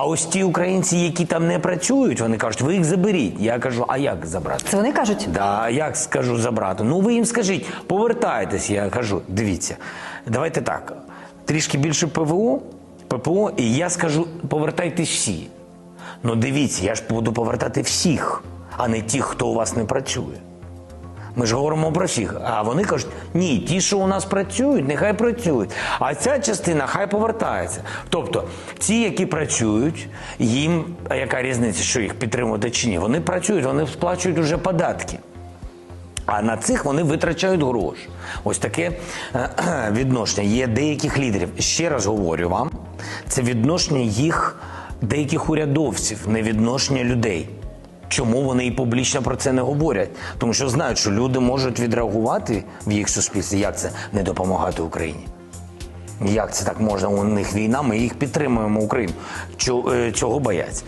А ось ті українці, які там не працюють, вони кажуть, ви їх заберіть. Я кажу, а як забрати? Це вони кажуть. Да, як скажу забрати? Ну ви їм скажіть, повертайтесь. Я кажу, дивіться, давайте так. Трішки більше ПВО, ППО, і я скажу, повертайтесь всі. Ну дивіться, я ж буду повертати всіх, а не тих, хто у вас не працює. Ми ж говоримо про всіх. А вони кажуть, ні, ті, що у нас працюють, нехай працюють. А ця частина хай повертається. Тобто, ті, які працюють, їм, яка різниця, що їх підтримувати чи ні? Вони працюють, вони сплачують уже податки. А на цих вони витрачають гроші. Ось таке е, відношення. Є деяких лідерів. Ще раз говорю вам, це відношення їх деяких урядовців, не відношення людей. Чому вони і публічно про це не говорять? Тому що знають, що люди можуть відреагувати в їх суспільстві. Як це не допомагати Україні? Як це так можна? У них війна, ми їх підтримуємо Україну. Е, Цього бояться.